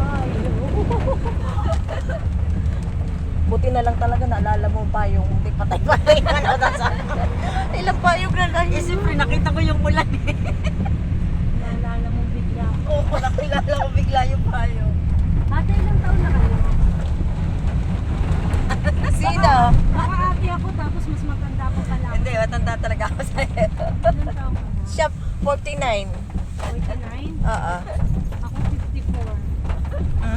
Ay, Buti na lang talaga naalala mo pa yung hindi patay-patay na nasa. Ilang payog na lang. Eh, siyempre, nakita ko yung ulan eh. naalala mo bigla. Oo, nakilala ko bigla yung payo. Ate, ilang taon na kayo? Sino? Baka ate ako tapos mas matanda pa pala. Hindi, matanda talaga ako sa'yo. Ilang taon ka na? Siya 49. 49? Oo. Ako 54.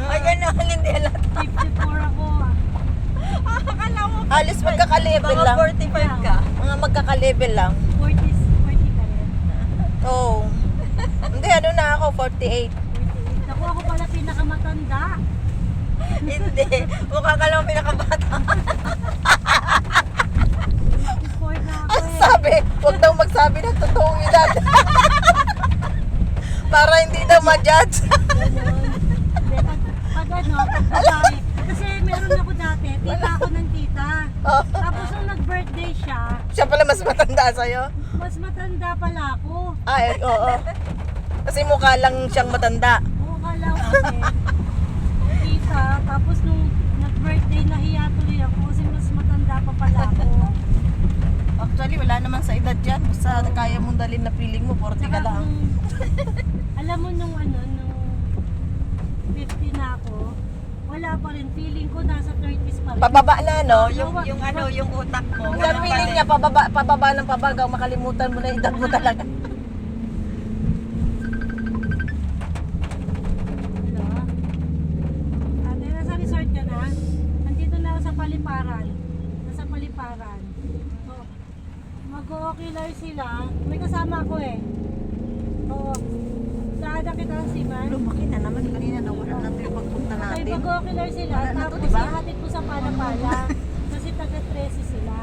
Ay, gano'n, hindi alam. 54 ako. ah. Akala mo, Alis magkaka-level mga lang. 45 ka. Mga magkaka-level lang. 40, 40 ka rin. Oo. Hindi, ano na ako, 48. 48. Ako, ako pala pinakamatanda. Hindi, mukha ka lang pinakabata. 54 na ako Ang eh. sabi, huwag daw magsabi ng totoong edad. Para hindi daw ma-judge. Pag, pag ano, pag babae. Kasi meron ako dati, tita ako ng tita. Oh. Tapos nung nag-birthday siya, Siya pala mas matanda sa'yo. mas matanda pala ako. Ay, oo. Kasi mukha lang siyang matanda. Oo, kala ko kasi. Tita, tapos nung nag-birthday, nahiya tuloy ako kasi mas matanda pa pala ako. Actually, wala naman sa edad yan. Basta kaya mong dalhin na feeling mo, 40 ka Saka lang. alam mo nung ano, nung 50 na ako, wala pa rin. Feeling ko nasa 30s pa rin. Pababa na, no? Yung, yung ano, yung utak mo. Yung feeling niya, pababa, pababa ng pabagaw, makalimutan mo na yung edad mo talaga. Hello? Ate, nasa resort ka na? Nandito na ako sa Paliparan. Nasa Paliparan. Mag-o-ocular sila. May kasama ko eh. Oo. Daadan kita ng Siman. Lumaki na naman kanina na wala na yung pagpunta natin. mag-ocular sila. Wala na to, tapos diba? ihatid ko sa Palapala. kasi taga 13 sila.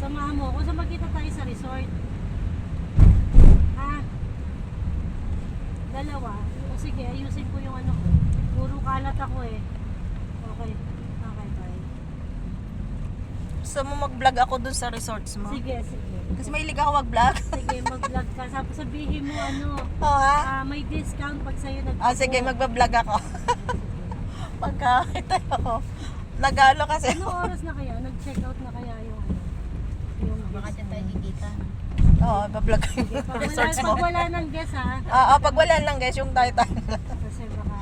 Samahan mo ako. So magkita tayo sa resort. Ha? Dalawa. O sige, ayusin ko yung ano. Puro kalat ako eh. Okay. Gusto mo mag-vlog ako dun sa resorts mo? Sige, sige. Kasi mahilig ako mag-vlog. Sige, mag-vlog ka. Tapos sabihin mo ano, Oo ha? ah, may discount pag sa'yo nag Ah, sige, magbablog ako. Pagka tayo. Nagalo kasi. Ano oras na kaya? Nag-check out na kaya yung ano? Yung Baka guest dyan tayo kikita. Oo, bablog ko yung resorts mo. pag wala ng guest ha, Oo, pag wala lang guys, yung tayo tayo. kasi baka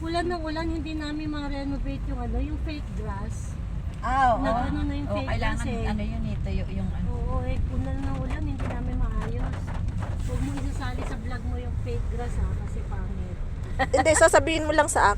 ulan ng ulan, hindi namin ma-renovate yung ano, yung fake grass. Ah, oo. Nag ano na yung O, fake kailangan, grass eh. ano yun eh, tuyo yung ano. Oo eh, ulan ng ulan, hindi namin maayos. Huwag mo isasali sa vlog mo yung fake grass ha, kasi pangit. Hindi, sasabihin mo lang sa akin.